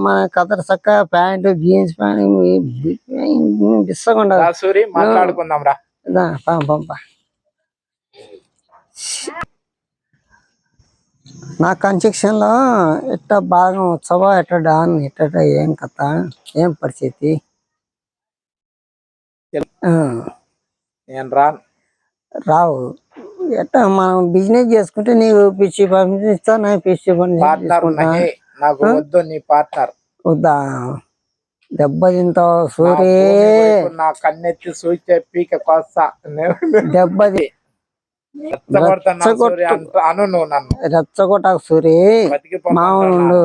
మన చక్క pant jeans pant Suri మాట్లాడుకుందాం రా. పంప నా కన్స్ట్రక్షన్లో ఎట్ట భాగం వచ్చావా ఎట్ట డాన్ ఎట్ట ఏం కథ ఏం పరిస్థితి? నేను రావు. ఎట్ట మనం బిజినెస్ చేసుకుంటే నీకు పిచ్చి ఇస్తా నాకు పిచ్చి ఉన్నాయి నాకు వద్దు నీ పార్ట్నర్. వద్దా? దెబ్బ తింటావు సూరి. నా కన్నెత్తి సూచే పీక కోస్తా. దెబ్బది అను నువ్వు నన్ను. రెచ్చగొట్టకు సూరి. బతికి మామూలు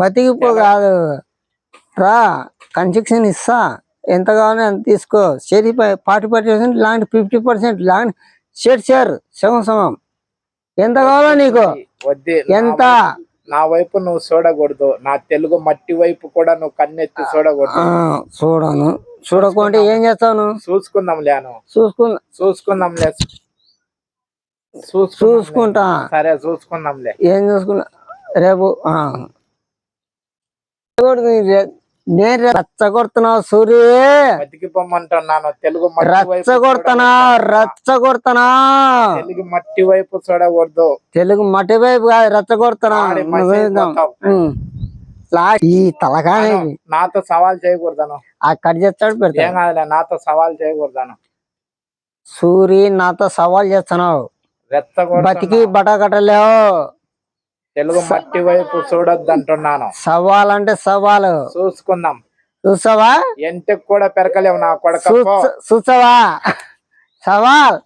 బతికిపో కాదు. రా కన్స్ట్రక్షన్ ఇస్తా. ఎంత కావాలో అంత తీసుకో షేరీ ఫార్టీ పర్సెంట్ లాంటి ఫిఫ్టీ పర్సెంట్ లాంటి షేర్ షేర్ సగం సగం. ఎంత కావాలో నీకు. ఎంత? నా వైపు నువ్వు చూడకూడదు. నా తెలుగు మట్టి వైపు కూడా నువ్వు కన్నెత్తి చూడకూడదు. చూడను. చూడకుంటే ఏం చేస్తాను? చూసుకుందాం లేను చూసుకున్నా చూసుకుందాంలే. చూసుకుంటా. సరే చూసుకుందాంలే. ఏం చూసుకున్నా? రేపు నేను రచ్చగొడుతున్నావు సూర్య బతికి పొమ్మంటున్నాను తెలుగు రచ్చగొడుతున్నా. రచ్చగొడుతున్నా. తెలుగు మట్టి వైపు చూడకూడదు. తెలుగు మట్టి వైపు కాదు రచ్చగొడుతున్నా. ఈ తలకాయ నాతో సవాల్ చేయకూడదాను. ఆ కట్ చేస్తాడు కాదులే నాతో సవాల్ చేయకూడదాను. సూరి నాతో సవాల్ చేస్తున్నావు. బతికి బటకట్టలేవు. తెలుగు మట్టి వైపు చూడొద్దు అంటున్నాను సవాల్. అంటే సవాలు చూసుకుందాం. చూసావా? ఎంటికి కూడా పెరకలేవు నా కొడక. చూస- చూసావా? సవాల్.